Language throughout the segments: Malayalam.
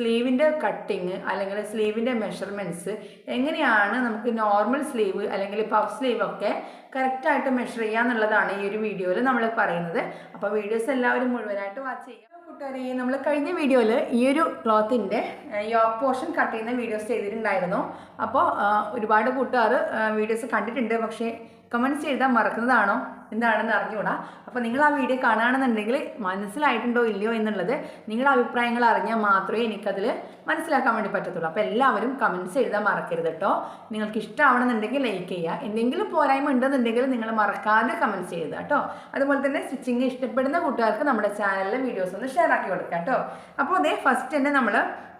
സ്ലീവിന്റെ കട്ടിങ് അല്ലെങ്കിൽ സ്ലീവിന്റെ മെഷർമെന്റ്സ് എങ്ങനെയാണ് നമുക്ക് നോർമൽ സ്ലീവ് അല്ലെങ്കിൽ പഫ് സ്ലീവ് ഒക്കെ കറക്റ്റായിട്ട് മെഷർ ചെയ്യുക എന്നുള്ളതാണ് ഈ ഒരു വീഡിയോയിൽ നമ്മൾ പറയുന്നത്. അപ്പോൾ വീഡിയോസ് എല്ലാവരും മുഴുവനായിട്ട് വാച്ച് ചെയ്യുക. കൂട്ടുകാരെ നമ്മൾ കഴിഞ്ഞ വീഡിയോയിൽ ഈ ഒരു ക്ലോത്തിന്റെ യോക്ക് പോർഷൻ കട്ട് ചെയ്യുന്ന വീഡിയോസ് ചെയ്തിട്ടുണ്ടായിരുന്നു. അപ്പോൾ ഒരുപാട് കൂട്ടുകാർ വീഡിയോസ് കണ്ടിട്ടുണ്ട്. പക്ഷേ കമന്റ്സ് എഴുതാൻ മറക്കുന്നതാണോ എന്താണെന്ന് അറിഞ്ഞുകൂടാ. അപ്പോൾ നിങ്ങൾ ആ വീഡിയോ കാണുകയാണെന്നുണ്ടെങ്കിൽ മനസ്സിലായിട്ടുണ്ടോ ഇല്ലയോ എന്നുള്ളത് നിങ്ങളുടെ അഭിപ്രായങ്ങൾ അറിഞ്ഞാൽ മാത്രമേ എനിക്കതിൽ മനസ്സിലാക്കാൻ വേണ്ടി പറ്റത്തുള്ളൂ. അപ്പോൾ എല്ലാവരും കമന്റ്സ് എഴുതാൻ മറക്കരുത് കേട്ടോ. നിങ്ങൾക്ക് ഇഷ്ടമാവണമെന്നുണ്ടെങ്കിൽ ലൈക്ക് ചെയ്യുക. എന്തെങ്കിലും പോരായ്മ ഉണ്ടെന്നുണ്ടെങ്കിൽ നിങ്ങൾ മറക്കാതെ കമന്റ്സ് ചെയ്യുക കേട്ടോ. അതുപോലെ തന്നെ സ്റ്റിച്ചിങ് ഇഷ്ടപ്പെടുന്ന കൂട്ടുകാർക്ക് നമ്മുടെ ചാനലിലെ വീഡിയോസ് ഒന്ന് ഷെയർ ആക്കി കൊടുക്കുക കേട്ടോ. അപ്പോൾ അതേ ഫസ്റ്റ് തന്നെ നമ്മൾ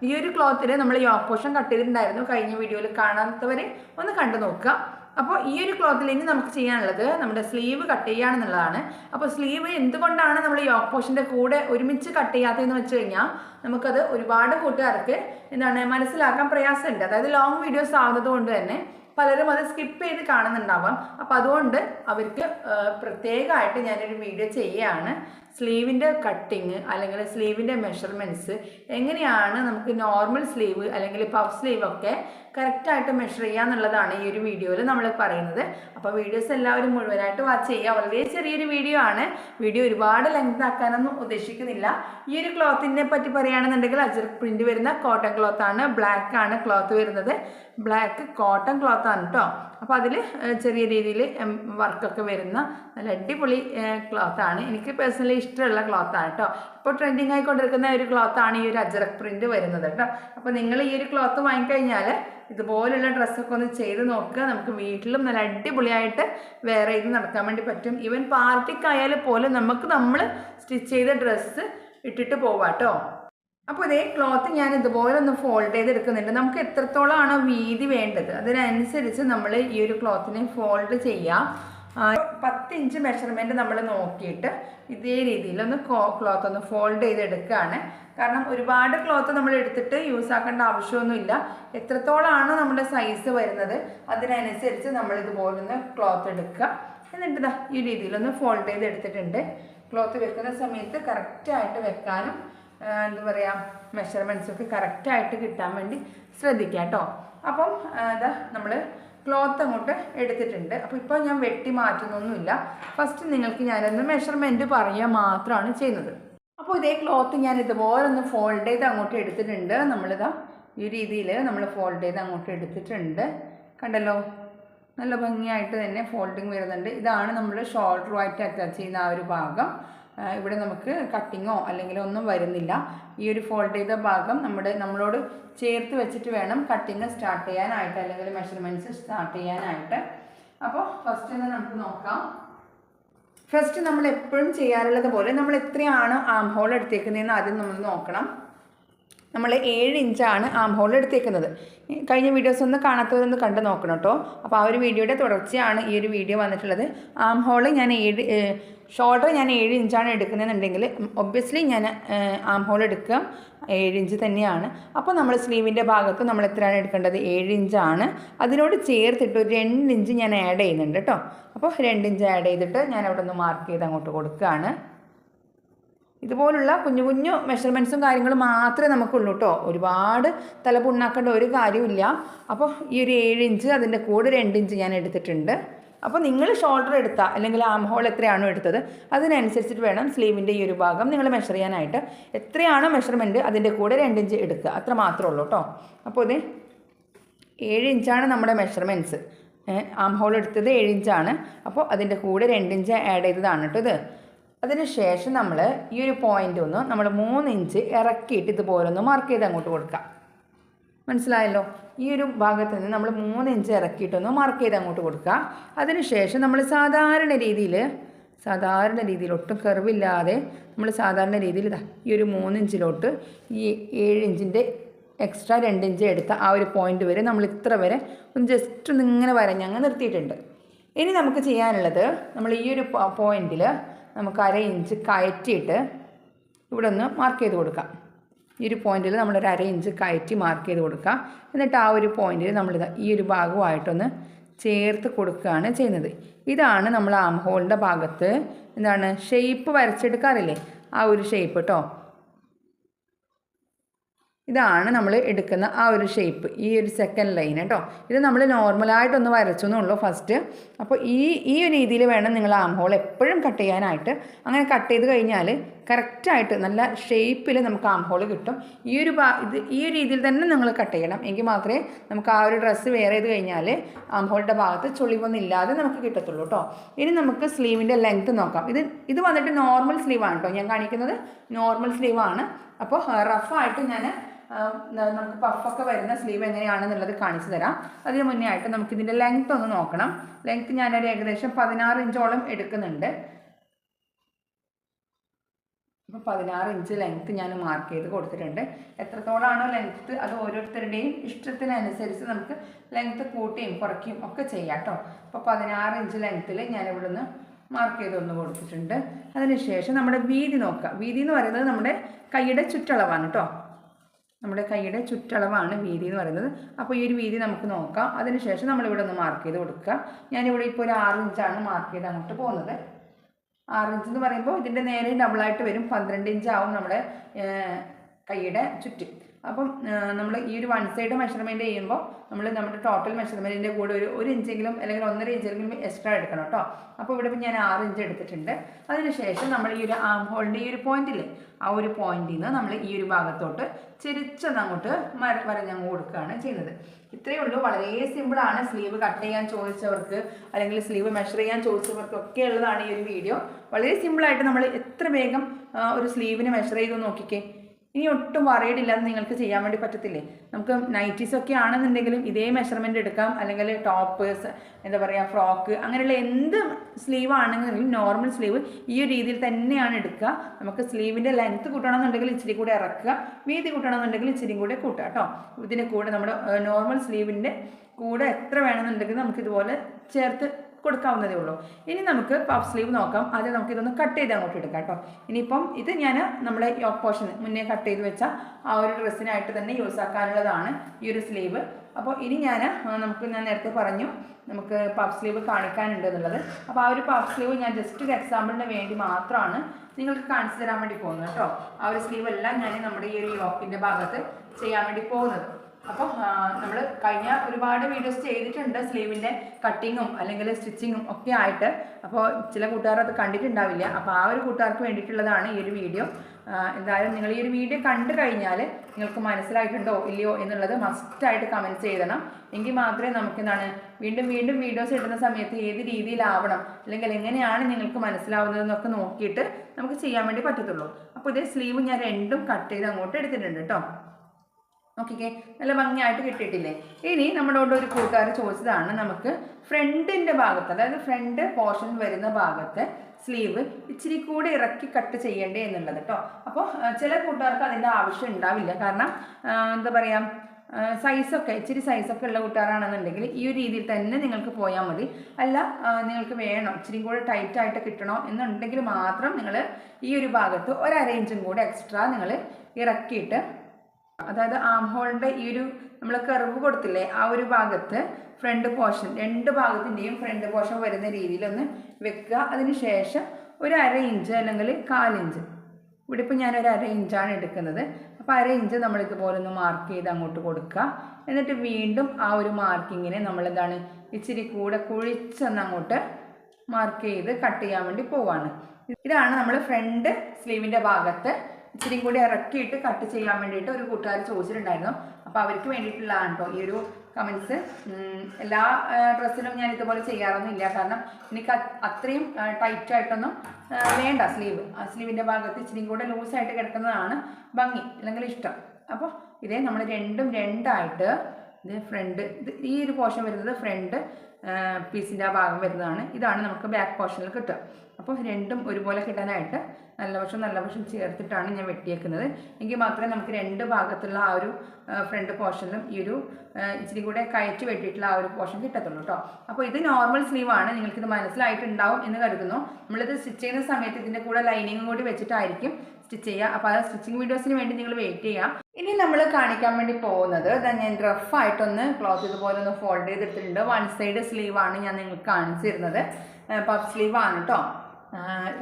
ഈ ഒരു ക്ലോത്തിൽ നമ്മൾ യോഗ് പോഷൻ കട്ട് ചെയ്തിട്ടുണ്ടായിരുന്നു. കഴിഞ്ഞ വീഡിയോയിൽ കാണാത്തവരെ ഒന്ന് കണ്ടു നോക്കുക. അപ്പോൾ ഈ ഒരു ക്ലോത്തിൽ ഇനി നമുക്ക് ചെയ്യാനുള്ളത് നമ്മുടെ സ്ലീവ് കട്ട് ചെയ്യുകയാണെന്നുള്ളതാണ് അപ്പോൾ സ്ലീവ് എന്തുകൊണ്ടാണ് നമ്മൾ യോക്ക് പോഷന്റെ കൂടെ ഒരുമിച്ച് കട്ട് ചെയ്യാത്തതെന്ന് വെച്ച് കഴിഞ്ഞാൽ നമുക്കത് ഒരുപാട് കൂട്ടുകാർക്ക് എന്താണ് മനസ്സിലാക്കാൻ പ്രയാസമുണ്ട്. അതായത് ലോങ് വീഡിയോസ് ആവുന്നത് കൊണ്ട് തന്നെ പലരും അത് സ്കിപ്പ് ചെയ്ത് കാണുന്നുണ്ടാവാം. അപ്പം അതുകൊണ്ട് അവർക്ക് പ്രത്യേകമായിട്ട് ഞാനൊരു വീഡിയോ ചെയ്യുകയാണ്. സ്ലീവിന്റെ കട്ടിങ് അല്ലെങ്കിൽ സ്ലീവിന്റെ മെഷർമെന്റ്സ് എങ്ങനെയാണ് നമുക്ക് നോർമൽ സ്ലീവ് അല്ലെങ്കിൽ പഫ് സ്ലീവ് ഒക്കെ കറക്റ്റായിട്ട് മെഷർ ചെയ്യുക എന്നുള്ളതാണ് ഈ ഒരു വീഡിയോയിൽ നമ്മൾ പറയുന്നത്. അപ്പോൾ വീഡിയോസ് എല്ലാവരും മുഴുവനായിട്ട് വാച്ച് ചെയ്യുക. വളരെ ചെറിയൊരു വീഡിയോ ആണ്. വീഡിയോ ഒരുപാട് ലെങ്ത് ആക്കാനൊന്നും ഉദ്ദേശിക്കുന്നില്ല. ഈ ഒരു ക്ലോത്തിനെ പറ്റി പറയുകയാണെന്നുണ്ടെങ്കിൽ അജർക്ക് പ്രിന്റ് വരുന്ന കോട്ടൺ ക്ലോത്ത് ആണ്. ബ്ലാക്ക് ആണ് ക്ലോത്ത് വരുന്നത്. ബ്ലാക്ക് കോട്ടൺ ക്ലോത്ത് ആണ് കേട്ടോ അപ്പോൾ അതിൽ ചെറിയ രീതിയിൽ വർക്കൊക്കെ വരുന്ന നല്ല അടിപൊളി ക്ലോത്ത് ആണ്. എനിക്ക് പേഴ്സണലി ഇഷ്ടമുള്ള ക്ലോത്ത് ആണ് കേട്ടോ ഇപ്പോൾ ട്രെൻഡിങ് ആയിക്കൊണ്ടിരിക്കുന്ന ഒരു ക്ലോത്ത് ആണ് ഈ ഒരു അജറക് പ്രിന്റ് വരുന്നത് കേട്ടോ അപ്പോൾ നിങ്ങൾ ഈ ഒരു ക്ലോത്ത് വാങ്ങിക്കഴിഞ്ഞാൽ ഇതുപോലുള്ള ഡ്രസ്സൊക്കെ ഒന്ന് ചെയ്ത് നോക്കുക. നമുക്ക് വീട്ടിലും നല്ല അടിപൊളിയായിട്ട് വേറെ ഇത് നടക്കാൻ വേണ്ടി പറ്റും. ഈവൻ പാർട്ടിക്കായാലും പോലും നമുക്ക് നമ്മൾ സ്റ്റിച്ച് ചെയ്ത ഡ്രസ്സ് ഇട്ടിട്ട് പോവാം കേട്ടോ അപ്പോൾ ഇതേ ക്ലോത്ത് ഞാൻ ഇതുപോലെ ഒന്ന് ഫോൾഡ് ചെയ്തെടുക്കുന്നുണ്ട്. നമുക്ക് എത്രത്തോളമാണോ വീതി വേണ്ടത്? അതിനനുസരിച്ച് നമ്മൾ ഈ ഒരു ക്ലോത്തിനെ ഫോൾഡ് ചെയ്യാം. പത്ത് ഇഞ്ച് മെഷർമെന്റ് നമ്മൾ നോക്കിയിട്ട് ഇതേ രീതിയിൽ ഒന്ന് ക്ലോത്ത് ഒന്ന് ഫോൾഡ് ചെയ്തെടുക്കുകയാണ് കാരണം ഒരുപാട് ക്ലോത്ത് നമ്മൾ എടുത്തിട്ട് യൂസ് ആക്കേണ്ട ആവശ്യമൊന്നുമില്ല. എത്രത്തോളമാണ് നമ്മുടെ സൈസ് വരുന്നത്? അതിനനുസരിച്ച് നമ്മൾ ഇതുപോലൊന്ന് ക്ലോത്ത് എടുക്കുക. എന്നിട്ട് ഈ രീതിയിലൊന്ന് ഫോൾഡ് ചെയ്ത് എടുത്തിട്ടുണ്ട് ക്ലോത്ത് വെക്കുന്ന സമയത്ത് കറക്റ്റായിട്ട് വെക്കാനും എന്താ പറയുക മെഷർമെന്റ്സ് ഒക്കെ കറക്റ്റായിട്ട് കിട്ടാൻ വേണ്ടി ശ്രദ്ധിക്കുക കേട്ടോ അപ്പം ഇതാ നമ്മൾ ക്ലോത്ത് അങ്ങോട്ട് എടുത്തിട്ടുണ്ട്. അപ്പോൾ ഇപ്പോൾ ഞാൻ വെട്ടി മാറ്റുന്നൊന്നുമില്ല. ഫസ്റ്റ് നിങ്ങൾക്ക് ഞാനൊന്ന് മെഷർമെന്റ് പറയുക മാത്രമാണ് ചെയ്യുന്നത്. അപ്പോൾ ഇതേ ക്ലോത്ത് ഞാൻ ഇതുപോലെ ഒന്ന് ഫോൾഡ് ചെയ്ത് അങ്ങോട്ട് എടുത്തിട്ടുണ്ട്. നമ്മളിതാ ഈ രീതിയിൽ നമ്മൾ ഫോൾഡ് ചെയ്ത് അങ്ങോട്ട് എടുത്തിട്ടുണ്ട്. കണ്ടല്ലോ? നല്ല ഭംഗിയായിട്ട് തന്നെ ഫോൾഡിങ് വരുന്നുണ്ട്. ഇതാണ് നമ്മൾ ഷോൾഡറുമായിട്ട് അറ്റാച്ച് ചെയ്യുന്ന ആ ഒരു ഭാഗം. ഇവിടെ നമുക്ക് കട്ടിങ്ങോ അല്ലെങ്കിൽ ഒന്നും വരുന്നില്ല. ഈ ഒരു ഫോൾഡ് ചെയ്ത ഭാഗം നമ്മുടെ നമ്മളോട് ചേർത്ത് വെച്ചിട്ട് വേണം കട്ടിങ് സ്റ്റാർട്ട് ചെയ്യാനായിട്ട് അല്ലെങ്കിൽ മെഷർമെന്റ്സ് സ്റ്റാർട്ട് ചെയ്യാനായിട്ട്. അപ്പോൾ ഫസ്റ്റ് തന്നെ നമുക്ക് നോക്കാം. ഫസ്റ്റ് നമ്മൾ എപ്പോഴും ചെയ്യാറുള്ളത് പോലെ നമ്മൾ എത്രയാണ് ആം ഹോൾ എടുത്തേക്കുന്നതെന്ന് ആദ്യം നമ്മൾ നോക്കണം. നമ്മൾ ഏഴ് ഇഞ്ചാണ് ആം ഹോൾ എടുത്തേക്കുന്നത്. കഴിഞ്ഞ വീഡിയോസ് ഒന്ന് കാണാത്തവരൊന്ന് കണ്ട് നോക്കണം കേട്ടോ അപ്പോൾ ആ ഒരു വീഡിയോയുടെ തുടർച്ചയാണ് ഈ ഒരു വീഡിയോ വന്നിട്ടുള്ളത്. ആം ഹോൾ ഞാൻ ഏഴ് ഷോൾഡർ ഞാൻ ഏഴ് ഇഞ്ചാണ് എടുക്കുന്നതെന്നുണ്ടെങ്കിൽ ഒബ്വിയസ്ലി ഞാൻ ആം ഹോൾ എടുക്കുക ഏഴ് ഇഞ്ച് തന്നെയാണ്. അപ്പോൾ നമ്മൾ സ്ലീവിന്റെ ഭാഗത്ത് നമ്മൾ എത്രയാണ് എടുക്കേണ്ടത്? ഏഴ് ഇഞ്ചാണ് അതിനോട് ചേർത്തിട്ട് ഒരു രണ്ട് ഇഞ്ച് ഞാൻ ആഡ് ചെയ്യുന്നുണ്ട് കേട്ടോ. അപ്പോൾ രണ്ട് ഇഞ്ച് ആഡ് ചെയ്തിട്ട് ഞാൻ അവിടെ ഒന്ന് മാർക്ക് ചെയ്ത് അങ്ങോട്ട് കൊടുക്കുകയാണ്. ഇതുപോലുള്ള കുഞ്ഞു കുഞ്ഞു മെഷർമെന്റ്സും കാര്യങ്ങളും മാത്രമേ നമുക്കുള്ളൂ കേട്ടോ. ഒരുപാട് തല പുണ്ണാക്കേണ്ട ഒരു കാര്യമില്ല അപ്പോൾ ഈ ഒരു ഏഴ് ഇഞ്ച് അതിന്റെ കൂടെ രണ്ട് ഇഞ്ച് ഞാൻ എടുത്തിട്ടുണ്ട്. അപ്പോൾ നിങ്ങൾ ഷോൾഡർ എടുത്ത അല്ലെങ്കിൽ ആം ഹോൾ എത്രയാണോ എടുത്തത് അതിനനുസരിച്ചിട്ട് വേണം സ്ലീവിന്റെ ഈ ഒരു ഭാഗം നിങ്ങൾ മെഷർ ചെയ്യാനായിട്ട്. എത്രയാണോ മെഷർമെന്റ് അതിന്റെ കൂടെ രണ്ട് ഇഞ്ച് എടുക്കുക. അത്ര മാത്രമേ ഉള്ളൂ കേട്ടോ അപ്പോൾ ഇത് ഏഴ് ഇഞ്ചാണ് നമ്മുടെ മെഷർമെന്റ്സ് ആം ഹോൾ എടുത്തത് ഏഴ് ഇഞ്ചാണ്. അപ്പോൾ അതിന്റെ കൂടെ രണ്ട് ഇഞ്ച് ആഡ് ചെയ്തതാണ് കേട്ടോ ഇത്. അതിന് ശേഷം നമ്മൾ ഈ ഒരു പോയിന്റ് ഒന്ന് നമ്മൾ മൂന്ന് ഇഞ്ച് ഇറക്കിയിട്ട് ഇതുപോലൊന്ന് മാർക്ക് ചെയ്ത് അങ്ങോട്ട് കൊടുക്കാം. മനസ്സിലായല്ലോ? ഈ ഒരു ഭാഗത്ത് നിന്ന് നമ്മൾ മൂന്ന് ഇഞ്ച് ഇറക്കിയിട്ടൊന്ന് മാർക്ക് ചെയ്ത് അങ്ങോട്ട് കൊടുക്കുക. അതിനുശേഷം നമ്മൾ സാധാരണ രീതിയിൽ സാധാരണ രീതിയിൽ ഒട്ടും കർവില്ലാതെ നമ്മൾ സാധാരണ രീതിയിൽ ഇതാ ഈ ഒരു മൂന്ന് ഇഞ്ചിലോട്ട് ഈ ഏഴ് ഇഞ്ചിന്റെ എക്സ്ട്രാ രണ്ട് ഇഞ്ച് എടുത്ത ആ ഒരു പോയിന്റ് വരെ നമ്മൾ ഇത്ര വരെ ഒന്ന് ജസ്റ്റ് ഒന്ന് ഇങ്ങനെ വരഞ്ഞ് അങ്ങ് നിർത്തിയിട്ടുണ്ട്. ഇനി നമുക്ക് ചെയ്യാനുള്ളത് നമ്മൾ ഈ ഒരു പോയിന്റിൽ നമുക്ക് അര ഇഞ്ച് കയറ്റിയിട്ട് ഇവിടെ ഒന്ന് മാർക്ക് ചെയ്ത് കൊടുക്കാം. ഈ ഒരു പോയിന്റിൽ നമ്മൾ നമ്മളൊരു അര ഇഞ്ച് കയറ്റി മാർക്ക് ചെയ്ത് കൊടുക്കുക എന്നിട്ട് ആ ഒരു പോയിന്റിൽ നമ്മളിത് ഈ ഒരു ഭാഗമായിട്ടൊന്ന് ചേർത്ത് കൊടുക്കുകയാണ് ചെയ്യുന്നത്. ഇതാണ് നമ്മൾ ആം ഹോളിന്റെ ഭാഗത്ത് എന്താണ് ഷേപ്പ് വരച്ചെടുക്കാറില്ലേ? ആ ഒരു ഷേപ്പ് കേട്ടോ ഇതാണ് നമ്മൾ എടുക്കുന്ന ആ ഒരു ഷേപ്പ് ഈ ഒരു സെക്കൻഡ് ലൈൻ കേട്ടോ ഇത് നമ്മൾ നോർമലായിട്ടൊന്ന് വരച്ചു എന്നുള്ളൂ ഫസ്റ്റ് അപ്പോൾ ഈ ഈ ഒരു രീതിയിൽ വേണം നിങ്ങൾ ആം ഹോൾ എപ്പോഴും കട്ട് ചെയ്യാനായിട്ട്. അങ്ങനെ കട്ട് ചെയ്ത് കഴിഞ്ഞാൽ കറക്റ്റായിട്ട് നല്ല ഷേപ്പിൽ നമുക്ക് ആം ഹോൾ കിട്ടും. ഈ ഒരു ഇത് ഈ ഒരു രീതിയിൽ തന്നെ നിങ്ങൾ കട്ട് ചെയ്യണം. എങ്കിൽ മാത്രമേ നമുക്ക് ആ ഒരു ഡ്രസ്സ് വെയർ ചെയ്ത് കഴിഞ്ഞാൽ ആം ഹോളിന്റെ ഭാഗത്ത് ചുളിവൊന്നില്ലാതെ നമുക്ക് കിട്ടത്തുള്ളൂ കേട്ടോ ഇനി നമുക്ക് സ്ലീവിന്റെ ലെങ്ത്ത് നോക്കാം. ഇത് ഇത് വന്നിട്ട് നോർമൽ സ്ലീവാണ് കേട്ടോ ഞാൻ കാണിക്കുന്നത് നോർമൽ സ്ലീവാണ് അപ്പോൾ റഫായിട്ട് ഞാൻ നമുക്ക് പഫൊക്കെ വരുന്ന സ്ലീവ് എങ്ങനെയാണെന്നുള്ളത് കാണിച്ചു തരാം. അതിന് മുന്നേ ആയിട്ട് നമുക്ക് ഇതിന്റെ ലെങ്ത് ഒന്ന് നോക്കണം. ലെങ്ത് ഞാനൊരു ഏകദേശം പതിനാറ് ഇഞ്ചോളം എടുക്കുന്നുണ്ട്. അപ്പോൾ പതിനാറ് ഇഞ്ച് ലെങ്ത് ഞാൻ മാർക്ക് ചെയ്ത് കൊടുത്തിട്ടുണ്ട്. എത്രത്തോളാണോ ലെങ്ത്ത് അത് ഓരോരുത്തരുടെയും ഇഷ്ടത്തിനനുസരിച്ച് നമുക്ക് ലെങ്ത്ത് കൂട്ടിയും കുറയ്ക്കുകയും ഒക്കെ ചെയ്യാം കേട്ടോ അപ്പോൾ പതിനാറ് ഇഞ്ച് ലെങ്ത്തിൽ ഞാൻ ഇവിടുന്ന് മാർക്ക് ചെയ്തൊന്ന് കൊടുത്തിട്ടുണ്ട്. അതിനുശേഷം നമ്മുടെ വീതി നോക്കുക വീതി എന്ന് പറയുന്നത് നമ്മുടെ കൈയുടെ ചുറ്റളവാണ് കേട്ടോ നമ്മുടെ കൈയുടെ ചുറ്റളവാണ് വീതി എന്ന് പറയുന്നത്. അപ്പോൾ ഈ ഒരു വീതി നമുക്ക് നോക്കാം. അതിനുശേഷം നമ്മളിവിടെ ഒന്ന് മാർക്ക് ചെയ്ത് കൊടുക്കുക. ഞാനിവിടെ ഇപ്പോൾ ഒരു ആറ് ഇഞ്ചാണ് മാർക്ക് ചെയ്ത് അങ്ങോട്ട് പോകുന്നത്. ആറ് ഇഞ്ച് എന്ന് പറയുമ്പോൾ ഇതിന്റെ നേരെ ഡബിളായിട്ട് വരും. പന്ത്രണ്ട് ഇഞ്ചാവും നമ്മുടെ കൈയുടെ ചുറ്റും. അപ്പം നമ്മൾ ഈ ഒരു വൺ സൈഡ് മെഷർമെന്റ് ചെയ്യുമ്പോൾ നമ്മൾ നമ്മുടെ ടോട്ടൽ മെഷർമെന്റിന്റെ കൂടെ ഒരു ഒരു ഇഞ്ചെങ്കിലും അല്ലെങ്കിൽ ഒന്നര ഇഞ്ചെങ്കിലും എക്സ്ട്രാ എടുക്കണം കേട്ടോ അപ്പോൾ ഇവിടെ ഞാൻ ആറ് ഇഞ്ച് എടുത്തിട്ടുണ്ട്. അതിനുശേഷം നമ്മൾ ഈ ഒരു ആം ഹോളിന്റെ ഈ ഒരു പോയിന്റില്ലേ ആ ഒരു പോയിന്റിൽ നിന്ന് നമ്മൾ ഈ ഒരു ഭാഗത്തോട്ട് ചെരിച്ചത് അങ്ങോട്ട് മര വരഞ്ഞങ്ങ് കൊടുക്കുകയാണ് ചെയ്യുന്നത്. ഇത്രയേ ഉള്ളൂ. വളരെ സിമ്പിളാണ് സ്ലീവ് കട്ട് ചെയ്യാൻ ചോദിച്ചവർക്ക് അല്ലെങ്കിൽ സ്ലീവ് മെഷർ ചെയ്യാൻ ചോദിച്ചവർക്കൊക്കെ ഉള്ളതാണ് ഈ ഒരു വീഡിയോ വളരെ സിമ്പിളായിട്ട് നമ്മൾ എത്ര വേഗം ഒരു സ്ലീവിന് മെഷർ ചെയ്ത് നോക്കിക്കേ. ഇനി ഒട്ടും worried ഇല്ലാതെ നിങ്ങൾക്ക് ചെയ്യാൻ വേണ്ടി പറ്റത്തില്ലേ? നമുക്ക് നൈറ്റീസ് ഒക്കെ ആണെന്നുണ്ടെങ്കിലും ഇതേ മെഷർമെന്റ് എടുക്കാം. അല്ലെങ്കിൽ ടോപ്പ് എന്താ പറയുക ഫ്രോക്ക് അങ്ങനെയുള്ള എന്ത് സ്ലീവ് ആണെങ്കിലും നോർമൽ സ്ലീവ് ഈ ഒരു രീതിയിൽ തന്നെയാണ് എടുക്കുക. നമുക്ക് സ്ലീവിന്റെ ലെങ്ത്ത് കൂട്ടണമെന്നുണ്ടെങ്കിൽ ഇച്ചിരി കൂടെ ഇറക്കുക. വീതി കൂട്ടണമെന്നുണ്ടെങ്കിൽ ഇച്ചിരി കൂടെ കൂട്ടുക കേട്ടോ. ഇതിന് കൂടെ നമ്മുടെ നോർമൽ സ്ലീവിന്റെ കൂടെ എത്ര വേണമെന്നുണ്ടെങ്കിൽ നമുക്കിതുപോലെ ചേർത്ത് കൊടുക്കാവുന്നതേ ഉള്ളൂ. ഇനി നമുക്ക് പഫ് സ്ലീവ് നോക്കാം. ആദ്യം നമുക്ക് ഇതൊന്ന് കട്ട് ചെയ്ത് അങ്ങോട്ട് എടുക്കാം കേട്ടോ ഇനിയിപ്പം ഇത് ഞാൻ നമ്മുടെ യോക്ക് പോർഷൻ മുന്നേ കട്ട് ചെയ്ത് വെച്ച ആ ഒരു ഡ്രസ്സിനായിട്ട് തന്നെ യൂസ് ആക്കാനുള്ളതാണ് ഈ ഒരു സ്ലീവ് അപ്പോൾ ഇനി ഞാൻ നമുക്ക് ഞാൻ നേരത്തെ പറഞ്ഞു നമുക്ക് പഫ് സ്ലീവ് കാണിക്കാനുണ്ട് എന്നുള്ളത്. അപ്പോൾ ആ ഒരു പഫ് സ്ലീവ് ഞാൻ ജസ്റ്റ് ഒരു എക്സാമ്പിളിന് വേണ്ടി മാത്രമാണ് നിങ്ങൾക്ക് കാണിച്ചു തരാൻ വേണ്ടി പോകുന്നത് കേട്ടോ ആ ഒരു സ്ലീവ് എല്ലാം ഞാൻ നമ്മുടെ ഈ ഒരു യോക്കിന്റെ ഭാഗത്ത് ചെയ്യാൻ വേണ്ടി പോകുന്നത്. അപ്പോൾ നമ്മൾ കഴിഞ്ഞ ഒരുപാട് വീഡിയോസ് ചെയ്തിട്ടുണ്ട് സ്ലീവിന്റെ കട്ടിങ്ങും അല്ലെങ്കിൽ സ്റ്റിച്ചിങ്ങും ഒക്കെ ആയിട്ട്. അപ്പോൾ ചില കൂട്ടുകാർ അത് കണ്ടിട്ടുണ്ടാവില്ല. അപ്പോൾ ആ ഒരു കൂട്ടുകാർക്ക് വേണ്ടിയിട്ടുള്ളതാണ് ഈ ഒരു വീഡിയോ എന്തായാലും നിങ്ങൾ ഈ ഒരു വീഡിയോ കണ്ടു കഴിഞ്ഞാൽ നിങ്ങൾക്ക് മനസ്സിലായിട്ടുണ്ടോ ഇല്ലയോ എന്നുള്ളത് മസ്റ്റായിട്ട് കമന്റ്സ് ചെയ്യണം എങ്കിൽ മാത്രമേ നമുക്ക് എന്താണ് വീണ്ടും വീണ്ടും വീഡിയോസ് ഇടുന്ന സമയത്ത് ഏത് രീതിയിലാവണം അല്ലെങ്കിൽ എങ്ങനെയാണ് നിങ്ങൾക്ക് മനസ്സിലാവുന്നതെന്നൊക്കെ നോക്കിയിട്ട് നമുക്ക് ചെയ്യാൻ വേണ്ടി പറ്റത്തുള്ളൂ. അപ്പോൾ ഇതേ സ്ലീവ് ഞാൻ രണ്ടും കട്ട് ചെയ്ത് അങ്ങോട്ട് എടുത്തിട്ടുണ്ട് കേട്ടോ. നോക്കിക്കേ നല്ല ഭംഗിയായിട്ട് കിട്ടിയിട്ടില്ലേ? ഇനി നമ്മളോട് ഒരു കൂട്ടുകാർ ചോദിച്ചതാണ് നമുക്ക് ഫ്രണ്ടിന്റെ ഭാഗത്ത് അതായത് ഫ്രണ്ട് പോർഷൻ വരുന്ന ഭാഗത്ത് സ്ലീവ് ഇച്ചിരി കൂടി ഇറക്കി കട്ട് ചെയ്യണ്ടേ എന്നുള്ളത് കേട്ടോ അപ്പോൾ ചില കൂട്ടുകാർക്ക് അതിന്റെ ആവശ്യം ഉണ്ടാവില്ല. കാരണം എന്താ പറയുക സൈസൊക്കെ ഇച്ചിരി സൈസൊക്കെ ഉള്ള കൂട്ടുകാരാണെന്നുണ്ടെങ്കിൽ ഈ ഒരു രീതിയിൽ തന്നെ നിങ്ങൾക്ക് പോയാൽ മതി. അല്ല നിങ്ങൾക്ക് വേണം ഇച്ചിരി കൂടെ ടൈറ്റായിട്ട് കിട്ടണോ എന്നുണ്ടെങ്കിൽ മാത്രം നിങ്ങൾ ഈ ഒരു ഭാഗത്ത് ഒരു അറേഞ്ചും കൂടെ എക്സ്ട്രാ നിങ്ങൾ ഇറക്കിയിട്ട് അതായത് ആം ഹോളിന്റെ ഈ ഒരു നമ്മൾ കർവ് കൊടുത്തില്ലേ ആ ഒരു ഭാഗത്ത് ഫ്രണ്ട് പോർഷൻ രണ്ട് ഭാഗത്തിന്റെയും ഫ്രണ്ട് പോർഷൻ വരുന്ന രീതിയിലൊന്ന് വെക്കുക. അതിനുശേഷം ഒരു അര ഇഞ്ച് അല്ലെങ്കിൽ കാലിഞ്ച് ഇവിടെ ഇപ്പോൾ ഞാനൊരു അര ഇഞ്ചാണ് എടുക്കുന്നത്. അപ്പോൾ അര ഇഞ്ച് നമ്മൾ ഇതുപോലെ ഒന്ന് മാർക്ക് ചെയ്ത് അങ്ങോട്ട് കൊടുക്കുക. എന്നിട്ട് വീണ്ടും ആ ഒരു മാർക്കിങ്ങിനെ നമ്മൾ എന്താണ് ഇച്ചിരി കൂടെ കുഴിച്ചൊന്ന് അങ്ങോട്ട് മാർക്ക് ചെയ്ത് കട്ട് ചെയ്യാൻ വേണ്ടി പോവാണ്. ഇതാണ് നമ്മൾ ഫ്രണ്ട് സ്ലീവിന്റെ ഭാഗത്ത് ഇച്ചിരി കൂടി ഇറക്കിയിട്ട് കട്ട് ചെയ്യാൻ വേണ്ടിയിട്ട് ഒരു കൂട്ടുകാർ ചോദിച്ചിട്ടുണ്ടായിരുന്നു. അപ്പോൾ അവർക്ക് വേണ്ടിയിട്ടുള്ളതാണ് കേട്ടോ ഈ ഒരു കമൻസ് എല്ലാ ഡ്രസ്സിലും ഞാൻ ഇതുപോലെ ചെയ്യാറൊന്നും ഇല്ല കാരണം എനിക്ക് അത്രയും ടൈറ്റായിട്ടൊന്നും വേണ്ട സ്ലീവ് ആ സ്ലീവിന്റെ ഭാഗത്ത് ഇച്ചിരി കൂടെ ലൂസായിട്ട് കിടക്കുന്നതാണ് ഭംഗി അല്ലെങ്കിൽ ഇഷ്ടം. അപ്പോൾ ഇതേ നമ്മൾ രണ്ടും രണ്ടായിട്ട് ഇത് ഫ്രണ്ട് ഈ ഒരു പോർഷൻ വരുന്നത് ഫ്രണ്ട് പീസിന്റെ ആ ഭാഗം വരുന്നതാണ്. ഇതാണ് നമുക്ക് ബാക്ക് പോർഷനിൽ കിട്ടുക. അപ്പോൾ രണ്ടും ഒരുപോലെ കിട്ടാനായിട്ട് നല്ല വശം നല്ല വശം ചേർത്തിട്ടാണ് ഞാൻ വെട്ടിയേക്കുന്നത്. എങ്കിൽ മാത്രമേ നമുക്ക് രണ്ട് ഭാഗത്തുള്ള ആ ഒരു ഫ്രണ്ട് പോർഷനിലും ഈ ഒരു ഇച്ചിരി കൂടെ കയറ്റി വെട്ടിയിട്ടുള്ള ആ ഒരു പോർഷൻ കിട്ടത്തുള്ളൂ കേട്ടോ അപ്പോൾ ഇത് നോർമൽ സ്ലീവാണ് നിങ്ങൾക്കിത് മനസ്സിലായിട്ടുണ്ടാവും എന്ന് കരുതുന്നു. നമ്മളിത് സ്റ്റിച്ച് ചെയ്യുന്ന സമയത്ത് ഇതിന്റെ കൂടെ ലൈനിങ്ങും കൂടി വെച്ചിട്ടായിരിക്കും സ്റ്റിച്ച് ചെയ്യുക. അപ്പോൾ ആ സ്റ്റിച്ചിങ് വീഡിയോസിന് വേണ്ടി നിങ്ങൾ വെയിറ്റ് ചെയ്യുക. ഇനി നമ്മൾ കാണിക്കാൻ വേണ്ടി പോകുന്നത് ഞാൻ റഫായിട്ടൊന്ന് ക്ലോത്ത് ഇതുപോലെ ഒന്ന് ഫോൾഡ് ചെയ്തിട്ടുണ്ട് വൺ സൈഡ് സ്ലീവാണ് ഞാൻ നിങ്ങൾക്ക് കാണിച്ചിരുന്നത് പഫ് സ്ലീവാണ് കേട്ടോ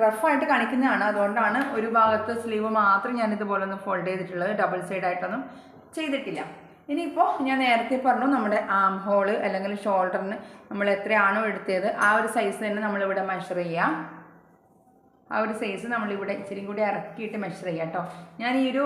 റഫായിട്ട് കാണിക്കുന്നതാണ്. അതുകൊണ്ടാണ് ഒരു ഭാഗത്ത് സ്ലീവ് മാത്രം ഞാൻ ഇതുപോലെ ഒന്ന് ഫോൾഡ് ചെയ്തിട്ടുള്ളത്. ഡബിൾ സൈഡ് ആയിട്ടൊന്നും ചെയ്തിട്ടില്ല. ഇനിയിപ്പോൾ ഞാൻ നേരത്തെ പറഞ്ഞു നമ്മുടെ ആം ഹോൾ അല്ലെങ്കിൽ ഷോൾഡറിന് നമ്മൾ എത്രയാണോ എടുത്തത് ആ ഒരു സൈസ് തന്നെ നമ്മളിവിടെ മെഷർ ചെയ്യാം. ആ ഒരു സൈസ് നമ്മളിവിടെ ഇച്ചിരി കൂടി ഇറക്കിയിട്ട് മെഷർ ചെയ്യാം കേട്ടോ ഞാൻ ഈ ഒരു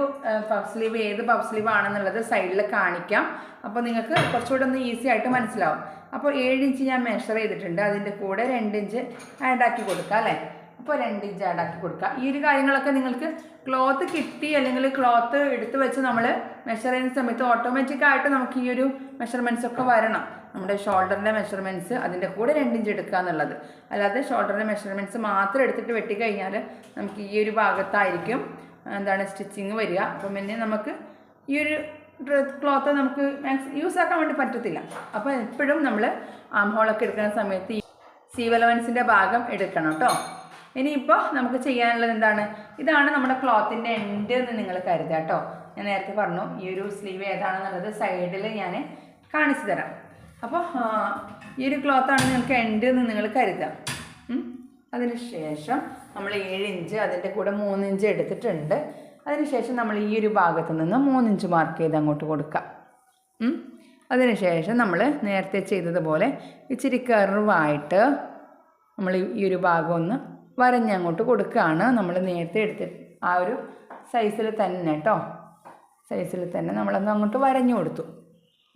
പഫ് സ്ലീവ് ഏത് പഫ് സ്ലീവ് ആണെന്നുള്ളത് സൈഡിൽ കാണിക്കാം. അപ്പോൾ നിങ്ങൾക്ക് കുറച്ചുകൂടെ ഒന്ന് ഈസി ആയിട്ട് മനസ്സിലാവും. അപ്പോൾ ഏഴ് ഇഞ്ച് ഞാൻ മെഷർ ചെയ്തിട്ടുണ്ട്. അതിന്റെ കൂടെ രണ്ട് ഇഞ്ച് ആഡ് ആക്കി കൊടുക്കുക അല്ലേ? അപ്പോൾ രണ്ട് ഇഞ്ച് ആഡ് ആക്കി കൊടുക്കുക ഈ ഒരു കാര്യങ്ങളൊക്കെ നിങ്ങൾക്ക് ക്ലോത്ത് കിട്ടി അല്ലെങ്കിൽ ക്ലോത്ത് എടുത്ത് വെച്ച് നമ്മൾ മെഷർ ചെയ്യുന്ന സമയത്ത് ഓട്ടോമാറ്റിക്കായിട്ട് നമുക്ക് ഈ ഒരു മെഷർമെന്റ്സ് ഒക്കെ വരണം. നമ്മുടെ ഷോൾഡറിന്റെ മെഷർമെന്റ്സ് അതിന്റെ കൂടെ രണ്ട് ഇഞ്ച് എടുക്കുക എന്നുള്ളത്. അല്ലാതെ ഷോൾഡറിന്റെ മെഷർമെന്റ്സ് മാത്രം എടുത്തിട്ട് വെട്ടിക്കഴിഞ്ഞാൽ നമുക്ക് ഈ ഒരു ഭാഗത്തായിരിക്കും എന്താണ് സ്റ്റിച്ചിങ് വരിക. അപ്പം പിന്നെ നമുക്ക് ഈ ഒരു ക്ലോത്ത് നമുക്ക് മാക്സ് യൂസ് ആക്കാൻ വേണ്ടി പറ്റത്തില്ല. അപ്പോൾ എപ്പോഴും നമ്മൾ ആം ഹോളൊക്കെ എടുക്കുന്ന സമയത്ത് സീവലവൻസിന്റെ ഭാഗം എടുക്കണം കേട്ടോ ഇനിയിപ്പോൾ നമുക്ക് ചെയ്യാനുള്ളത് എന്താണ്? ഇതാണ് നമ്മുടെ ക്ലോത്തിന്റെ എൻഡ് എന്ന് നിങ്ങൾ കരുതുക കേട്ടോ ഞാൻ നേരത്തെ പറഞ്ഞു ഈ ഒരു സ്ലീവ് ഏതാണെന്നുള്ളത് സൈഡിൽ ഞാൻ കാണിച്ചു തരാം. അപ്പോൾ ഈ ഒരു ക്ലോത്താണ് നിങ്ങൾക്ക് എൻഡ് എന്ന് നിങ്ങൾ കരുതാം അതിനുശേഷം അതിന് ശേഷം നമ്മൾ ഏഴ് ഇഞ്ച് അതിന്റെ കൂടെ മൂന്ന് ഇഞ്ച് എടുത്തിട്ടുണ്ട്. അതിനുശേഷം നമ്മൾ ഈ ഒരു ഭാഗത്ത് നിന്ന് മൂന്നിഞ്ച് മാർക്ക് ചെയ്ത് അങ്ങോട്ട് കൊടുക്കാം. അതിനുശേഷം നമ്മൾ നേരത്തെ ചെയ്തതുപോലെ ഇച്ചിരി കർവായിട്ട് നമ്മൾ ഈ ഒരു ഭാഗം ഒന്ന് വരഞ്ഞങ്ങോട്ട് കൊടുക്കുകയാണ്. നമ്മൾ നേരത്തെ എടുത്ത് ആ ഒരു സൈസിൽ തന്നെ കേട്ടോ സൈസിൽ തന്നെ നമ്മളൊന്ന് അങ്ങോട്ട് വരഞ്ഞു കൊടുത്തു.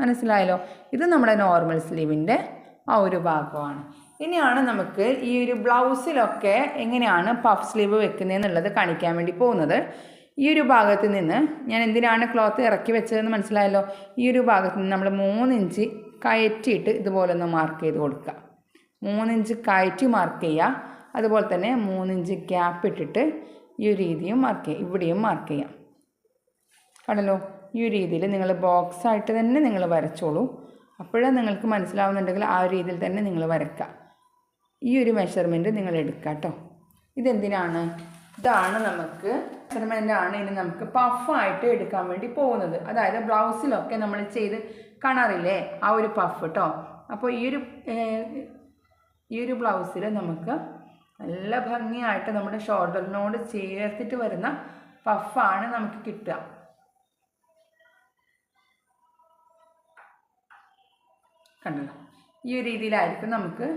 മനസ്സിലായല്ലോ? ഇത് നമ്മുടെ നോർമൽ സ്ലീവിന്റെ ആ ഒരു ഭാഗമാണ്. ഇനിയാണ് നമുക്ക് ഈ ഒരു ബ്ലൗസിലൊക്കെ എങ്ങനെയാണ് പഫ് സ്ലീവ് വെക്കുന്നതെന്നുള്ളത് കാണിക്കാൻ വേണ്ടി പോകുന്നത്. ഈ ഒരു ഭാഗത്ത് നിന്ന് ഞാൻ എന്തിനാണ് ക്ലോത്ത് ഇറക്കി വെച്ചതെന്ന് മനസ്സിലായല്ലോ? ഈ ഒരു ഭാഗത്ത് നിന്ന് നമ്മൾ മൂന്നിഞ്ച് കയറ്റിയിട്ട് ഇതുപോലെ ഒന്ന് മാർക്ക് ചെയ്ത് കൊടുക്കുക. മൂന്നിഞ്ച് കയറ്റി മാർക്ക് ചെയ്യുക. അതുപോലെ തന്നെ മൂന്നിഞ്ച് ഗ്യാപ്പ് ഇട്ടിട്ട് ഈ ഒരു രീതിയും മാർക്ക് ചെയ്യാം ഇവിടെയും മാർക്ക് ചെയ്യാം. കണ്ടല്ലോ? ഈ ഒരു രീതിയിൽ നിങ്ങൾ ബോക്സ് ആയിട്ട് തന്നെ നിങ്ങൾ വരച്ചോളൂ. അപ്പോഴേ നിങ്ങൾക്ക് മനസ്സിലാവുന്നുണ്ടെങ്കിൽ ആ രീതിയിൽ തന്നെ നിങ്ങൾ വരക്കുക ഈ ഒരു മെഷർമെന്റ് നിങ്ങൾ എടുക്കുക കേട്ടോ ഇതെന്തിനാണ്? ഇതാണ് നമുക്ക് മെഷർമെന്റ് ആണ് ഇനി നമുക്ക് പഫായിട്ട് എടുക്കാൻ വേണ്ടി പോകുന്നത്. അതായത് ബ്ലൗസിലൊക്കെ നമ്മൾ ചെയ്ത് കാണാറില്ലേ? ആ ഒരു പഫ് കേട്ടോ അപ്പോൾ ഈ ഒരു ഈ ഒരു ബ്ലൗസിൽ നമുക്ക് നല്ല ഭംഗിയായിട്ട് നമ്മുടെ ഷോൾഡറിനോട് ചേർത്തിട്ട് വരുന്ന പഫാണ് നമുക്ക് കിട്ടുക. കണ്ടല്ലോ ഈ ഒരു രീതിയിലായിരിക്കും നമുക്ക്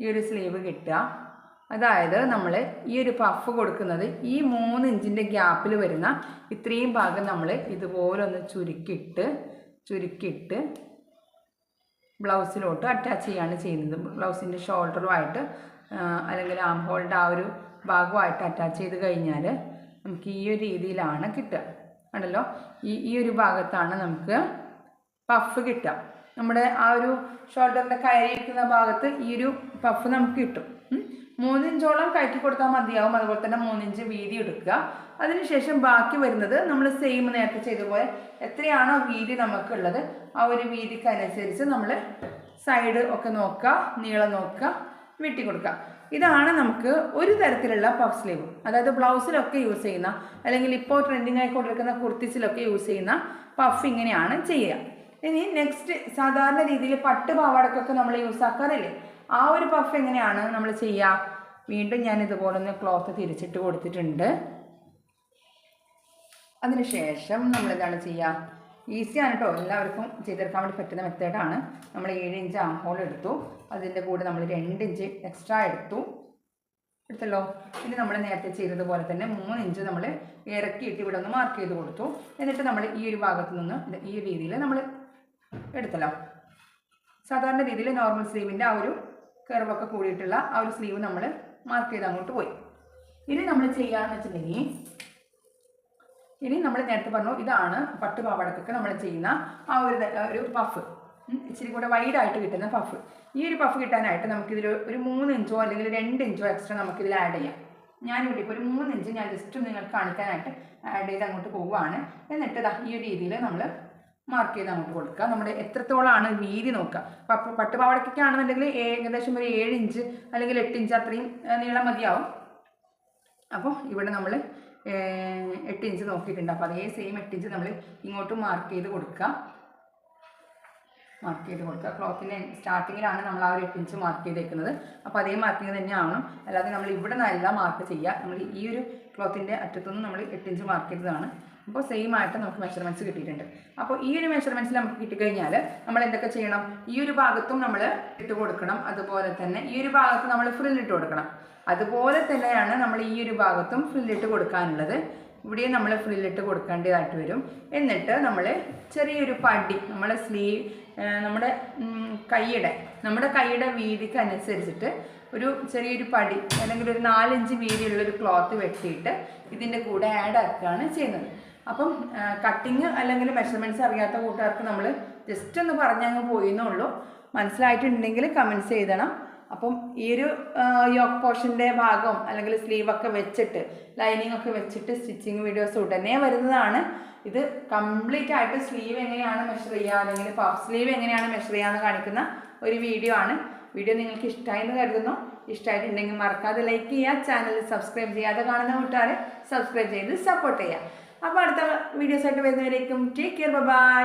ഈ ഒരു സ്ലീവ് കിട്ടുക. അതായത് നമ്മൾ ഈ ഒരു പഫ് കൊടുക്കുന്നത് ഈ മൂന്ന് ഇഞ്ചിന്റെ ഗ്യാപ്പിൽ വരുന്ന ഇത്രയും ഭാഗം നമ്മൾ ഇതുപോലെ ഒന്ന് ചുരുക്കിയിട്ട് ചുരുക്കിയിട്ട് ബ്ലൗസിലോട്ട് അറ്റാച്ച് ചെയ്യാണ് ചെയ്യുന്നത്. ബ്ലൗസിന്റെ ഷോൾഡറുമായിട്ട് അല്ലെങ്കിൽ ആം ഹോളിന്റെ ആ ഒരു ഭാഗമായിട്ട് അറ്റാച്ച് ചെയ്ത് കഴിഞ്ഞാൽ നമുക്ക് ഈ ഒരു രീതിയിലാണ് കിട്ടുക. കണ്ടല്ലോ? ഈ ഈ ഒരു ഭാഗത്താണ് നമുക്ക് പഫ് കിട്ടുക. നമ്മുടെ ആ ഒരു ഷോൾഡറിന്റെ കയറിയിരിക്കുന്ന ഭാഗത്ത് ഈ ഒരു പഫ് നമുക്ക് കിട്ടും. മൂന്നിഞ്ചോളം കയറ്റി കൊടുത്താൽ മതിയാവും. അതുപോലെ തന്നെ മൂന്നിഞ്ച് വീതി എടുക്കുക. അതിനുശേഷം ബാക്കി വരുന്നത് നമ്മൾ സെയിം നേരത്തെ ചെയ്ത പോലെ എത്രയാണോ വീതി നമുക്കുള്ളത് ആ ഒരു വീതിക്ക് അനുസരിച്ച് നമ്മൾ സൈഡ് ഒക്കെ നോക്കുക നീളം നോക്കുക വെട്ടി കൊടുക്കുക. ഇതാണ് നമുക്ക് ഒരു തരത്തിലുള്ള പഫ് സ്ലീവ് അതായത് ബ്ലൗസിലൊക്കെ യൂസ് ചെയ്യുന്ന അല്ലെങ്കിൽ ഇപ്പോൾ ട്രെൻഡിങ് ആയിക്കൊണ്ടിരിക്കുന്ന കുർത്തീസിലൊക്കെ യൂസ് ചെയ്യുന്ന പഫ് ഇങ്ങനെയാണ് ചെയ്യുക. ഇനി നെക്സ്റ്റ് സാധാരണ രീതിയിൽ പട്ട് പാവാടക്കൊക്കെ നമ്മൾ യൂസ് ആക്കാറില്ലേ? ആ ഒരു പഫ് എങ്ങനെയാണ് നമ്മൾ ചെയ്യുക വീണ്ടും ഞാൻ ഇതുപോലെ ഒന്ന് ക്ലോത്ത് തിരിച്ചിട്ട് കൊടുത്തിട്ടുണ്ട്. അതിനുശേഷം നമ്മൾ ഇതാണ് ചെയ്യുക ഈസിയാണ് കേട്ടോ എല്ലാവർക്കും ചെയ്തെടുക്കാൻ വേണ്ടി പറ്റുന്ന മെത്തേഡാണ് നമ്മൾ ഏഴ് ഇഞ്ച് ആം ഹോൾ എടുത്തു. അതിന്റെ കൂടെ നമ്മൾ രണ്ട് ഇഞ്ച് എക്സ്ട്രാ എടുത്തു. എടുത്തല്ലോ? ഇനി നമ്മൾ നേരത്തെ ചെയ്തതുപോലെ തന്നെ മൂന്ന് ഇഞ്ച് നമ്മൾ ഇറക്കിയിട്ട് ഇവിടെ ഒന്ന് മാർക്ക് ചെയ്ത് കൊടുത്തു. എന്നിട്ട് നമ്മൾ ഈ ഒരു ഭാഗത്ത് നിന്ന് ഈ രീതിയിൽ നമ്മൾ എടുത്തല്ലോ. സാധാരണ രീതിയിൽ നോർമൽ സ്ലീവിന്റെ ആ ഒരു കർവൊക്കെ കൂടിയിട്ടുള്ള ആ ഒരു സ്ലീവ് നമ്മൾ മാർക്ക് ചെയ്ത് അങ്ങോട്ട് പോയി. ഇനി നമ്മൾ ചെയ്യാന്ന് വെച്ചിട്ടുണ്ടെങ്കിൽ ഇനി നമ്മൾ നേരത്തെ പറഞ്ഞു ഇതാണ് പട്ട് പാവാടക്കൊക്കെ നമ്മൾ ചെയ്യുന്ന ആ ഒരു ഒരു പഫ് ഇച്ചിരി കൂടെ വൈഡായിട്ട് കിട്ടുന്ന പഫ് ഈ ഒരു പഫ് കിട്ടാനായിട്ട് നമുക്കിതിൽ ഒരു മൂന്ന് ഇഞ്ചോ അല്ലെങ്കിൽ രണ്ട് ഇഞ്ചോ എക്സ്ട്രാ നമുക്കിതിൽ ആഡ് ചെയ്യാം. ഞാനിവിടെ ഇപ്പോൾ ഒരു മൂന്ന് ഇഞ്ച് ഞാൻ ജസ്റ്റ് നിങ്ങൾക്ക് കാണിക്കാനായിട്ട് ആഡ് ചെയ്ത് അങ്ങോട്ട് പോവുകയാണ് എന്നിട്ട് ഈ ഒരു രീതിയിൽ നമ്മൾ മാർക്ക് ചെയ്ത് അങ്ങോട്ട് കൊടുക്കുക. നമ്മുടെ എത്രത്തോളമാണ് വീതി നോക്കുക. അപ്പോൾ പട്ടുപാവടക്കൊക്കെ ആണെന്നുണ്ടെങ്കിൽ ഏകദേശം ഒരു ഏഴ് ഇഞ്ച് അല്ലെങ്കിൽ എട്ട് ഇഞ്ച് അത്രയും നീളം മതിയാവും. അപ്പോൾ ഇവിടെ നമ്മൾ എട്ട് ഇഞ്ച് നോക്കിയിട്ടുണ്ട്. അപ്പോൾ അതേ സെയിം എട്ട് ഇഞ്ച് നമ്മൾ ഇങ്ങോട്ട് മാർക്ക് ചെയ്ത് കൊടുക്കുക. മാർക്ക് ചെയ്ത് കൊടുക്കുക. ക്ലോത്തിന്റെ സ്റ്റാർട്ടിങ്ങിലാണ് നമ്മൾ ആ ഒരു എട്ട് ഇഞ്ച് മാർക്ക് ചെയ്തേക്കുന്നത്. അപ്പോൾ അതേ മാർക്കിങ് തന്നെ ആവണം അല്ലാതെ നമ്മൾ ഇവിടെ നിന്നല്ല മാർക്ക് ചെയ്യുക. നമ്മൾ ഈ ഒരു ക്ലോത്തിന്റെ അറ്റത്തുനിന്ന് നമ്മൾ എട്ട് ഇഞ്ച് മാർക്ക് ചെയ്തതാണ്. അപ്പോൾ സെയിം ആയിട്ട് നമുക്ക് മെഷർമെന്റ്സ് കിട്ടിയിട്ടുണ്ട്. അപ്പോൾ ഈ ഒരു മെഷർമെന്റ്സ് നമുക്ക് കിട്ടിക്കഴിഞ്ഞാൽ നമ്മൾ എന്തൊക്കെ ചെയ്യണം? ഈ ഒരു ഭാഗത്തും നമ്മൾ ഇട്ട് കൊടുക്കണം. അതുപോലെ തന്നെ ഈ ഒരു ഭാഗത്ത് നമ്മൾ ഫ്രില്ലിട്ട് കൊടുക്കണം. അതുപോലെ തന്നെയാണ് നമ്മൾ ഈ ഒരു ഭാഗത്തും ഫ്രില്ലിട്ട് കൊടുക്കാനുള്ളത്. ഇവിടെ നമ്മൾ ഫ്രില്ലിട്ട് കൊടുക്കേണ്ടതായിട്ട് വരും. എന്നിട്ട് നമ്മൾ ചെറിയൊരു പടി നമ്മളെ സ്ലീവ് നമ്മുടെ കൈയുടെ നമ്മുടെ കൈയുടെ വീതിക്ക് അനുസരിച്ചിട്ട് ഒരു ചെറിയൊരു പടി അല്ലെങ്കിൽ ഒരു നാലഞ്ച് വീതിയുള്ള ഒരു ക്ലോത്ത് വെട്ടിയിട്ട് ഇതിന്റെ കൂടെ ആഡ് ആക്കുകയാണ് ചെയ്യുന്നത്. അപ്പം കട്ടിങ് അല്ലെങ്കിൽ മെഷർമെന്റ്സ് അറിയാത്ത കൂട്ടുകാർക്ക് നമ്മൾ ജസ്റ്റ് ഒന്ന് പറഞ്ഞങ്ങ് പോയിന്നുള്ളൂ മനസ്സിലായിട്ടുണ്ടെങ്കിൽ കമൻസ് ചെയ്തണം അപ്പം ഈ ഒരു യോക്ക് പോർഷന്റെ ഭാഗം അല്ലെങ്കിൽ സ്ലീവൊക്കെ വെച്ചിട്ട് ലൈനിങ് ഒക്കെ വെച്ചിട്ട് സ്റ്റിച്ചിങ് വീഡിയോസ് ഉടനെ വരുന്നതാണ്. ഇത് കംപ്ലീറ്റ് ആയിട്ട് സ്ലീവ് എങ്ങനെയാണ് മെഷർ ചെയ്യുക അല്ലെങ്കിൽ പഫ് സ്ലീവ് എങ്ങനെയാണ് മെഷർ ചെയ്യുക എന്ന് കാണിക്കുന്ന ഒരു വീഡിയോ ആണ്. വീഡിയോ നിങ്ങൾക്ക് ഇഷ്ടമായി എന്ന് കരുതുന്നു. ഇഷ്ടമായിട്ടുണ്ടെങ്കിൽ മറക്കാതെ ലൈക്ക് ചെയ്യുക. ചാനൽ സബ്സ്ക്രൈബ് ചെയ്യാതെ കാണുന്ന കൂട്ടുകാരെ സബ്സ്ക്രൈബ് ചെയ്ത് സപ്പോർട്ട് ചെയ്യുക. അപ്പോൾ അടുത്ത വീഡിയോസായിട്ട് വരുന്നവരേക്കും ടേക്ക് കെയർ ബൈ